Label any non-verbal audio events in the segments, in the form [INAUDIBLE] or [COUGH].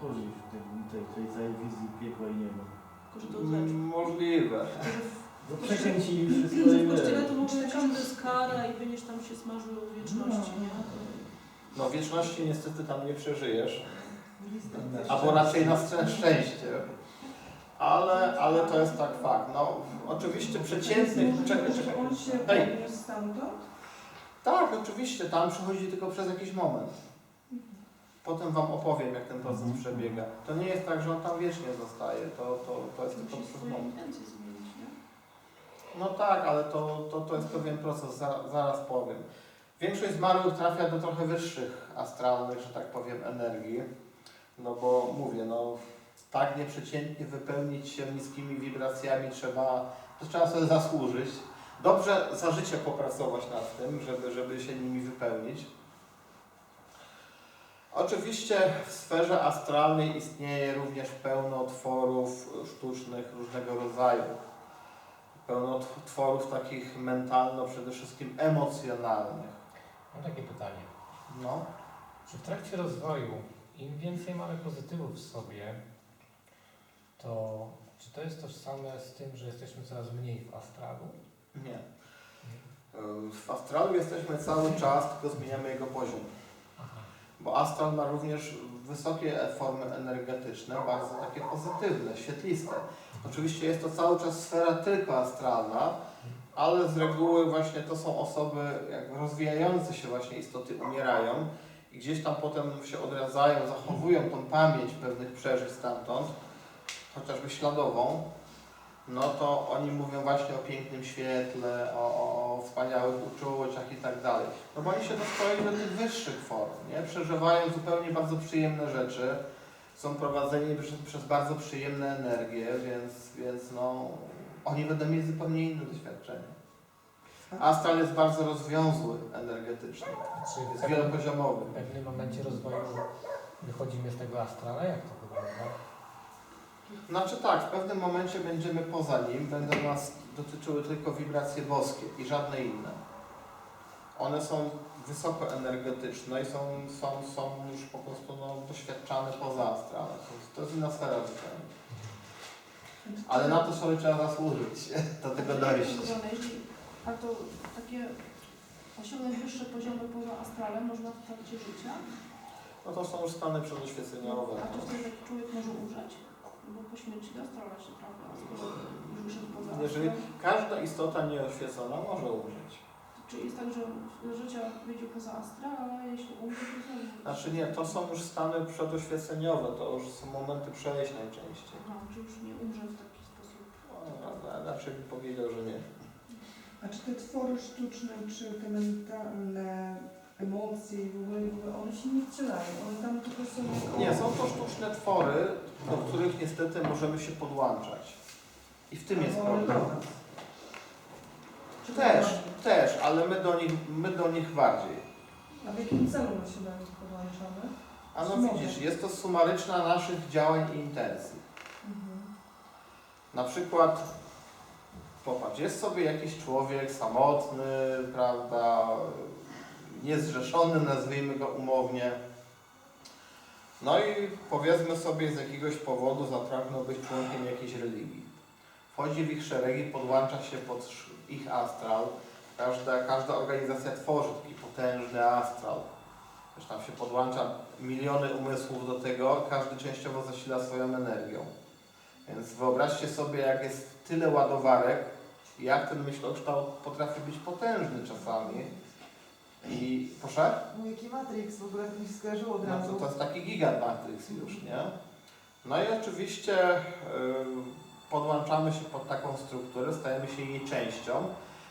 chodzi w tym, tej, tej całej wizji piekła i nieba. Tylko, że to znaczy, Mm, Możliwe. No przekręcili wszystko że i w kościele to każdy jest kara i będziesz tam się smażył w wieczności, nie? No wieczności niestety tam nie przeżyjesz. Albo raczej na szczę- szczęście. Ale, ale to jest tak fakt. No oczywiście przeciętnych... Czekaj, czekaj. On się stamtąd? Tak, oczywiście, tam przychodzi tylko przez jakiś moment. Potem Wam opowiem, jak ten proces Mhm. przebiega. To nie jest tak, że on tam wiecznie zostaje, to, to, to jest tylko intencje zmienić, nie? No tak, ale to, to, to jest pewien proces, zaraz, zaraz powiem. Większość zmarłych trafia do trochę wyższych astralnych, że tak powiem, energii. No bo mówię, no tak nieprzeciętnie wypełnić się niskimi wibracjami trzeba, to trzeba sobie zasłużyć. Dobrze za życie popracować nad tym, żeby, żeby się nimi wypełnić. Oczywiście w sferze astralnej istnieje również pełno tworów sztucznych różnego rodzaju. Pełno tw- tworów takich mentalno, przede wszystkim emocjonalnych. Mam takie pytanie. No, Czy w trakcie rozwoju im więcej mamy pozytywów w sobie, to czy to jest tożsame z tym, że jesteśmy coraz mniej w astralu? nie. W astralu jesteśmy cały czas, tylko zmieniamy jego poziom. Bo astral ma również wysokie formy energetyczne, bardzo takie pozytywne, świetliste. Oczywiście jest to cały czas sfera tylko astralna, ale z reguły właśnie to są osoby rozwijające się właśnie istoty umierają i gdzieś tam potem się odradzają, zachowują tą pamięć pewnych przeżyć stamtąd, chociażby śladową, no to oni mówią właśnie o pięknym świetle, o, o, wspaniałych uczuciach i tak dalej. No bo oni się dostoi do tych wyższych form, nie? Przeżywają zupełnie bardzo przyjemne rzeczy, są prowadzeni przez, przez bardzo przyjemne energie, więc, więc no, oni będą mieć zupełnie inne doświadczenie. Astral jest bardzo rozwiązły energetycznie, jest wielopoziomowy. w pewnym momencie rozwoju wychodzimy z tego astrala? Jak to wygląda? Znaczy tak, w pewnym momencie będziemy poza nim, będą nas dotyczyły tylko wibracje boskie i żadne inne. One są wysoko energetyczne i są, są, są już po prostu no, doświadczane poza astralem. To- To jest inna sfera zupełnie. Ale na to sobie trzeba zasłużyć, [LAUGHS] do tego dojść. A to takie osiągnąć wyższe poziomy poza astralem można w trakcie życia? No to są już stany przedoświeceniowe. A czy wtedy taki człowiek może umrzeć? Bo po śmierci do astrala się trafia, skoro już wyszedł poza Jeżeli każda istota nieoświecona może umrzeć. Czy jest tak, że do życia wyjdzie poza astral, ale jeśli umrze, to znowu... Znaczy nie, to są już stany przedoświeceniowe, to już są momenty przejść najczęściej. Aha, czy już nie umrze w taki sposób? No, Raczej bym powiedział, że nie. A czy te twory sztuczne, czy te mentalne emocje i w ogóle, w ogóle one się nie wcielają, one tam tylko są... Nie, są to sztuczne twory, do których niestety możemy się podłączać. I w tym jest one problem. Czy Też, też, ale my do nich, my do nich bardziej. A w jakim celu my się do nich podłączamy? A no widzisz, jest to sumaryczna naszych działań i intencji. Mhm. Na przykład, popatrz, jest sobie jakiś człowiek samotny, prawda, niezrzeszony, nazwijmy go umownie. No i powiedzmy sobie z jakiegoś powodu zapragnął być członkiem jakiejś religii. Wchodzi w ich szeregi, podłącza się pod ich astral. Każda, każda organizacja tworzy taki potężny astral. Też tam się podłącza miliony umysłów do tego, każdy częściowo zasila swoją energią. Więc wyobraźcie sobie, jak jest tyle ładowarek, jak ten myślokształt potrafi być potężny czasami. I proszę? No jaki Matrix, w ogóle mi się skojarzyło od No razu. to, to jest taki gigant Matrix już, nie? No i oczywiście y, podłączamy się pod taką strukturę, stajemy się jej częścią.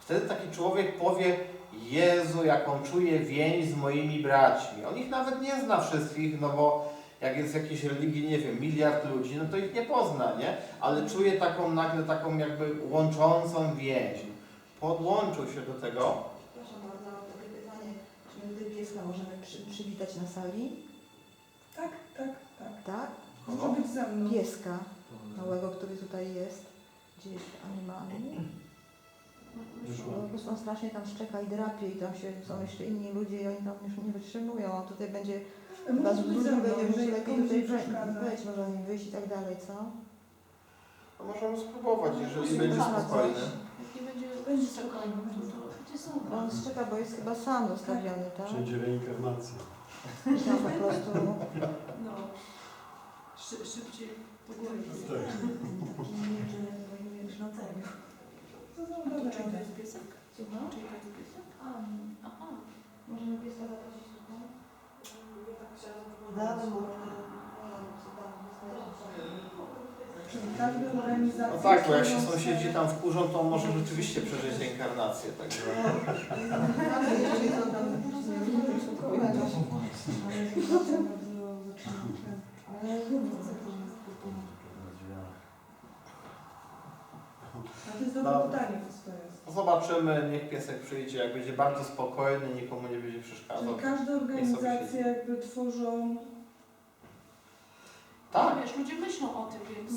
Wtedy taki człowiek powie, Jezu, jaką czuję więź z moimi braćmi. On ich nawet nie zna wszystkich, no bo jak jest w jakiejś religii, nie wiem, miliard ludzi, no to ich nie pozna, nie? Ale czuje taką nagle taką jakby łączącą więź. Podłączył się do tego. Przepraszam bardzo, mam takie pytanie. Czy my gdy pieska możemy przy, przywitać na sali? Tak, tak, tak. Tak? Może być ze mną. Pieska małego, który tutaj jest. Gdzieś animalny. Wyszło. Po prostu on strasznie tam szczeka i drapie i tam się, są jeszcze inni ludzie i oni tam już nie wytrzymują. A tutaj będzie Chyba z Musi być ze mną, będzie, że jeżeli lepiej komuś tutaj przeszkadza. być, może nie wyjść i tak dalej, co? To możemy spróbować, jeżeli No, będzie słuchamy, spokojny. Jak nie będzie Będzie to, są? Bo on szczeka, bo jest chyba sam zostawiony, tak? Wszędzie reinkarnacja. Tam po prostu... No. Szy, szybciej po głowie. Tak. To są To dobre czyj to rady. jest piesek? Słucham? Czyj to jest piesek? Aha. Możemy piesa zaprosić tutaj? Damy mu Czyli każda No tak, bo jak się sąsiedzi tam wkurzą, to on może rzeczywiście przeżyć reinkarnację, także... Ale jeżeli to tam Ale bardzo zaczyna ten- Ale A to jest dobre No. pytanie, co to jest. Zobaczymy, niech piesek przyjdzie, jak będzie bardzo spokojny, nikomu nie będzie przeszkadzał. Czyli każde organizacje jakby tworzą... Tak, wiesz, ludzie myślą o tym, więc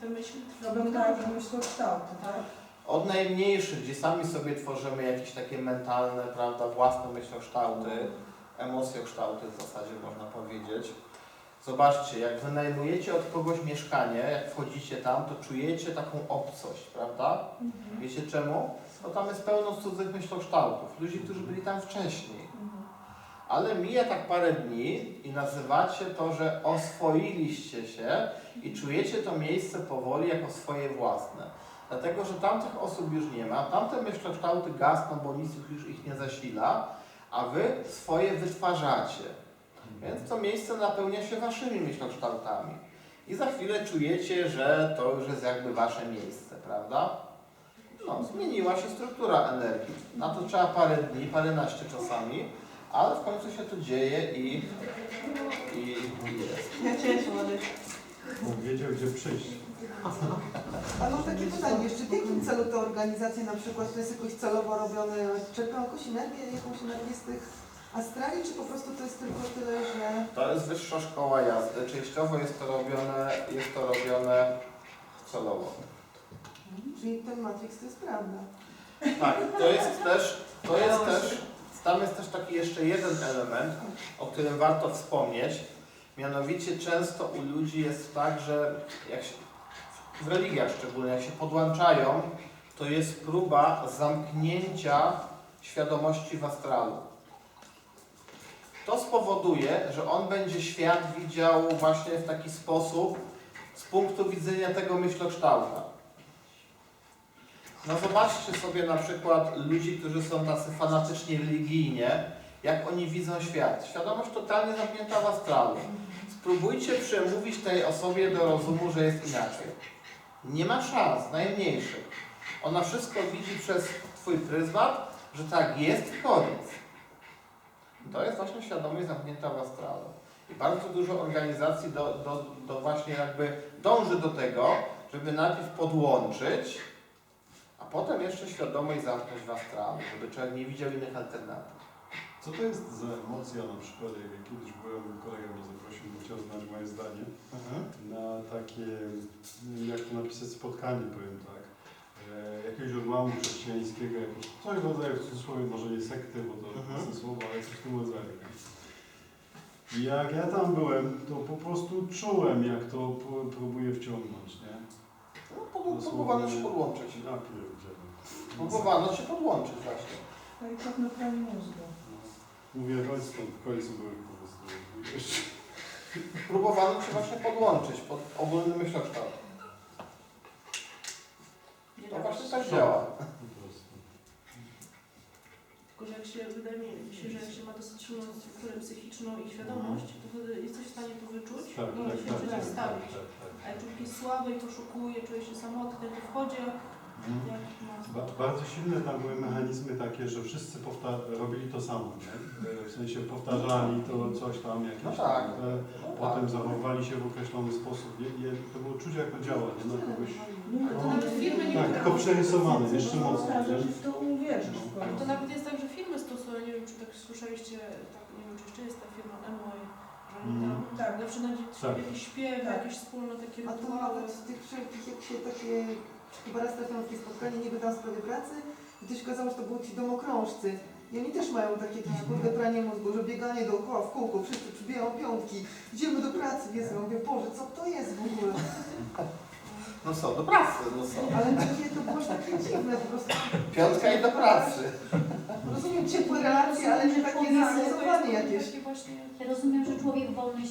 te myśli trwają. tak, myślokształty, tak? od najmniejszych, gdzie sami sobie tworzymy jakieś takie mentalne, prawda, własne myślokształty, emocjokształty w zasadzie można powiedzieć. Zobaczcie, jak wynajmujecie od kogoś mieszkanie, jak wchodzicie tam, to czujecie taką obcość, prawda? Wiecie czemu? Bo tam jest pełno cudzych myślokształtów, ludzi, którzy byli tam wcześniej. Ale mija tak parę dni i nazywacie to, że oswoiliście się i czujecie to miejsce powoli jako swoje własne. Dlatego, że tamtych osób już nie ma, tamte myślokształty gasną, bo nic już ich nie zasila, a wy swoje wytwarzacie. Więc to miejsce napełnia się waszymi myślokształtami. I za chwilę czujecie, że to już jest jakby wasze miejsce, prawda? No, zmieniła się struktura energii. Na to trzeba parę dni, paręnaście czasami, ale w końcu się to dzieje i, i, jest. Ja cieszę, ale... On wiedział, gdzie przyjść. A mam takie pytanie jeszcze, w jakim celu te organizacje na przykład, to jest jakoś celowo robione, czerpią jakąś energię, jakąś energię z tych astrali, czy po prostu to jest tylko tyle, że... To jest wyższa szkoła jazdy. Częściowo jest to robione, jest to robione celowo. Czyli ten Matrix to jest prawda. Tak, to jest też, to jest też, tam jest też taki jeszcze jeden element, o którym warto wspomnieć. Mianowicie często u ludzi jest tak, że jak się, w religiach szczególnie, jak się podłączają, to jest próba zamknięcia świadomości w astralu. To spowoduje, że on będzie świat widział właśnie w taki sposób z punktu widzenia tego myślokształta. No zobaczcie sobie na przykład ludzi, którzy są tacy fanatycznie religijnie, jak oni widzą świat. Świadomość totalnie zamknięta w astralu. Spróbujcie przemówić tej osobie do rozumu, że jest inaczej. Nie ma szans, najmniejszych. Ona wszystko widzi przez Twój pryzmat, że tak jest i koniec. To jest właśnie świadomość zamknięta w astralu. I bardzo dużo organizacji do, do, do właśnie jakby dąży do tego, żeby najpierw podłączyć, a potem jeszcze świadomość zamknąć w astralu, żeby człowiek nie widział innych alternatyw. Co to jest za emocja na przykład, jak ja kiedyś byłem, kolega mnie zaprosił, bo chciał znać moje zdanie, na takie, nie wiem jak to napisać, spotkanie, powiem tak, e, jakiegoś odłamu chrześcijańskiego, jakiegoś, coś w rodzaju, w cudzysłowie, może nie sekty, bo to Mhm. jest słowo, ale coś w tym rodzaju. Jak ja tam byłem, to po prostu czułem, jak to pró- próbuje wciągnąć, nie? No, prób- próbowano się podłączyć. Ja pierdzielę. Próbowano się podłączyć właśnie. To i tak na planie mózgu. Mówię, chodź stąd, w końcu byłem po prostu. Próbowano się właśnie podłączyć pod ogólny myślokształt. Nie To da właśnie tak działa. Po prostu. Tylko, że jak się, wydaje mi się, że jak się ma dosyć silną strukturę psychiczną i świadomość, to wtedy jesteś w stanie to wyczuć Tak, i tak, się tak, tak, tak, przeciwstawić. tak, tak. A jak człowiek jest słaby i poszukuje, czuje się samotny, to wchodzi Mhm. jak no, Ba- Bardzo silne tam były mechanizmy takie, że wszyscy robili to samo, nie? W sensie powtarzali to coś tam, jakieś No tak. tam, e, potem zachowywali się w określony sposób. Je, je, to było czuć jak to działa, nie? Na kogoś. Ale to nawet firmy nie Tak, tylko przerysowane, jeszcze No, mocniej, tak, to uwierzysz Ale to nawet jest tak, że firmy stosują, nie wiem czy tak słyszeliście, tak, nie wiem czy jeszcze jest ta firma Emoy, tam Mhm. Tak. zawsze na Tak. Tak. jakieś wspólne takie A to rytuały. nawet z tych wszelkich, jak się takie, chyba raz trafiłam takie spotkanie, niby tam w sprawie pracy, i ktoś kazał, że to byli ci domokrążcy. I oni też mają takie jakieś kurde pranie mózgu, że bieganie dookoła w kółko, wszyscy przybijają piątki, idziemy do pracy, Jezu, ja mówię, Boże, co to jest w ogóle? No co, do pracy, no co. Ale takie to było już takie dziwne, po prostu. Piątka i do pracy. Rozumiem ciepłe relacje, ale nie takie zrealizowanie jakieś. Właśnie Ja rozumiem, że człowiek wolny